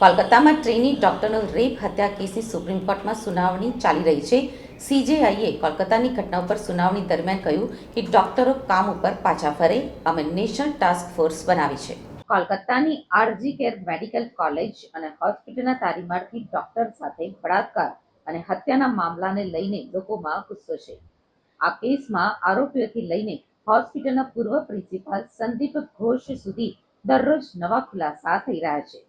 કોલકાતામાં trainee ડોક્ટરનો rape હત્યા કેસની સુપ્રીમ કોર્ટમાં સુનાવણી ચાલી રહી છે. સીજેઆઈએ કોલકાતાની ઘટના ઉપર સુનાવણી દરમિયાન કહ્યું કે ડોક્ટરો કામ ઉપર પાછા ફરે અમે નેશનલ ટાસ્ક ફોર્સ બનાવી છે. કોલકાતાની આરજી કેર મેડિકલ કોલેજ અને હોસ્પિટલના તારીમારથી ડોક્ટર સાથે બળાત્કાર અને હત્યાના મામલાને લઈને લોકોમાં ગુસ્સો છે. આ કેસમાં આરોપીઓથી લઈને હોસ્પિટલના પૂર્વ પ્રિન્સિપાલ સંદીપ ઘોષ સુધી દરરોજ નવા ખુલાસા થઈ રહ્યા છે.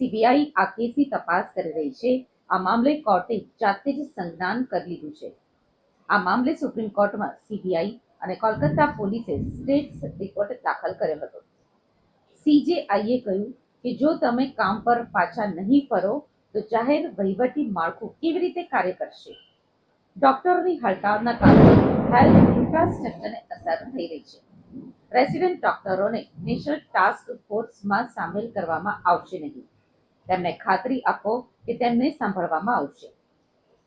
સીબીઆઈ આ કેસની તપાસ કરી રહી છે. આ મામલે કોર્ટે જાતે જ સંજ્ઞાન કરી લીધું છે. આ મામલે સુપ્રીમ કોર્ટમાં સીબીઆઈ અને કોલકાતા પોલીસે સ્ટેટ રિપોર્ટ દાખલ કર્યો હતો. સીજેઆઈએ કહ્યું કે જો તમે કામ પર પાછા નહીં ફરો, તો જાહેર વહીવટી માળખું કેવી રીતે કાર્ય કરશે? ડોક્ટરોની હડતાળના કારણે હેલ્થ ઇન્ફ્રાસ્ટ્રક્ચરને અસર થઈ રહી છે. રેસિડેન્ટ ડોક્ટરોને નેશનલ ટાસ્ક ફોર્સમાં સામેલ કરવામાં આવશે નહીં. તેમને ખાતરી આપો કે તેમને સાંભળવામાં આવશે.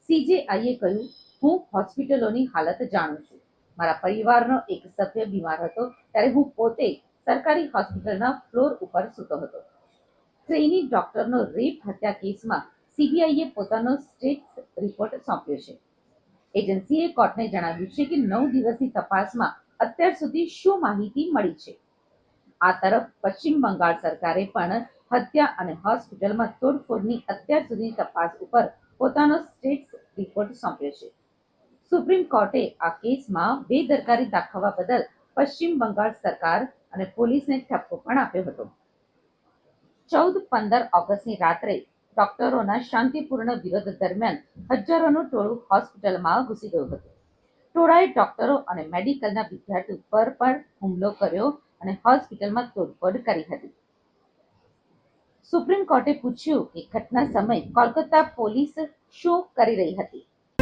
સીજેઆઈએ કહ્યું, હું હોસ્પિટલોની હાલત જાણું છું. મારા પરિવારનો એક સભ્ય બીમાર હતો ત્યારે હું પોતે સરકારી હોસ્પિટલના ફ્લોર ઉપર સૂતો હતો. ટ્રેની ડોક્ટરનો રેપ હત્યા કેસમાં સીબીઆઈએ પોતાનો સ્ટેટ રિપોર્ટ સોંપ્યો છે. એજન્સીએ કોર્ટને જણાવ્યું છે કે નવ દિવસની તપાસમાં અત્યાર સુધી શું માહિતી મળી છે? આ તરફ પશ્ચિમ બંગાળ સરકારે પણ હત્યા અને હોસ્પિટલમાં તોડફોડની અત્યાર સુધીની તપાસ ઉપર પોતાનો સ્ટેટ રિપોર્ટ સોંપ્યો છે. સુપ્રીમ કોર્ટે આ કેસમાં બેદરકારી દાખવવા બદલ પશ્ચિમ બંગાળ સરકાર અને પોલીસને ઠપકો પણ આપ્યો હતો. ચૌદ પંદર ઓગસ્ટની રાત્રે ડોક્ટરોના શાંતિપૂર્ણ વિરોધ દરમિયાન હજારોનું ટોળું હોસ્પિટલમાં ઘૂસી ગયું હતું. ટોળાએ ડોક્ટરો અને મેડિકલના વિદ્યાર્થીઓ પર પણ હુમલો કર્યો અને હોસ્પિટલમાં તોડફોડ કરી હતી. સુપ્રીમ કોર્ટે પૂછ્યું કે ઘટના સમયે કોલકાતા પોલીસ શું કરી રહી હતી?